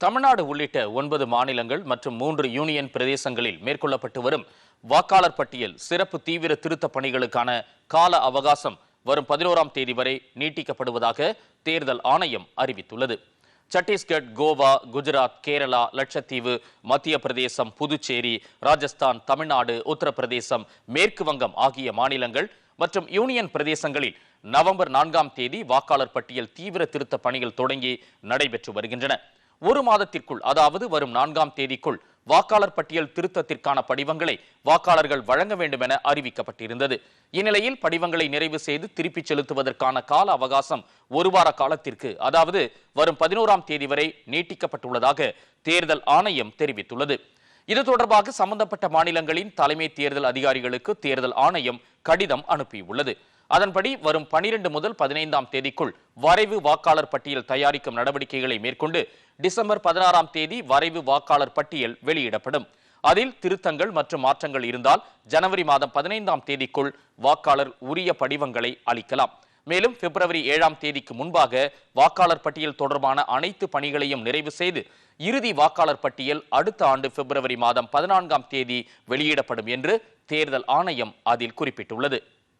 தமிழ்நாடு உள்ளிட்ட ஒன்பது மாநிலங்கள் மற்றும் மூன்று யூனியன் பிரதேசங்களில் மேற்கொள்ளப்பட்டு வரும் வாக்காளர் பட்டியல் சிறப்பு தீவிர திருத்தப் பணிகளுக்கான கால அவகாசம் வரும் பதினோராம் தேதி வரை நீட்டிக்கப்படுவதாக தேர்தல் ஆணையம் அறிவித்துள்ளது. சட்டீஸ்கட் கோவா குஜராத் கேரளா லட்சத்தீவு மத்திய பிரதேசம் புதுச்சேரி ராஜஸ்தான் தமிழ்நாடு உத்தரப்பிரதேசம் மேற்கு வங்கம் ஆகிய மாநிலங்கள் மற்றும் யூனியன் பிரதேசங்களில் நவம்பர் நான்காம் தேதி வாக்காளர் பட்டியல் தீவிர திருத்த பணிகள் தொடங்கி நடைபெற்று வருகின்றன. ஒரு மாதத்திற்குள் அதாவது வரும் நான்காம் தேதிக்குள் வாக்காளர் பட்டியல் திருத்தத்திற்கான படிவங்களை வாக்காளர்கள் வழங்க வேண்டும் என அறிவிக்கப்பட்டிருந்தது. இந்நிலையில் படிவங்களை நிறைவு செய்து திருப்பிச் செலுத்துவதற்கான கால அவகாசம் ஒரு வார காலத்திற்கு அதாவது வரும் பதினோராம் தேதி வரை நீட்டிக்கப்பட்டுள்ளதாக தேர்தல் ஆணையம் தெரிவித்துள்ளது. இது தொடர்பாக சம்பந்தப்பட்ட மாநிலங்களின் தலைமை தேர்தல் அதிகாரிகளுக்கு தேர்தல் ஆணையம் கடிதம் அனுப்பியுள்ளது. அதன்படி வரும் 12 முதல் பதினைந்தாம் தேதிக்குள் வரைவு வாக்காளர் பட்டியல் தயாரிக்கும் நடவடிக்கைகளை மேற்கொண்டு டிசம்பர் பதினாறாம் தேதி வரைவு வாக்காளர் பட்டியல் வெளியிடப்படும். அதில் திருத்தங்கள் மற்றும் மாற்றங்கள் இருந்தால் ஜனவரி மாதம் பதினைந்தாம் தேதிக்குள் வாக்காளர் உரிய படிவங்களை அளிக்கலாம். மேலும் பிப்ரவரி ஏழாம் தேதிக்கு முன்பாக வாக்காளர் பட்டியல் தொடர்பான அனைத்து பணிகளையும் நிறைவு செய்து இறுதி வாக்காளர் பட்டியல் அடுத்த ஆண்டு பிப்ரவரி மாதம் பதினான்காம் தேதி வெளியிடப்படும் என்று தேர்தல் ஆணையம் அதில் குறிப்பிட்டுள்ளது.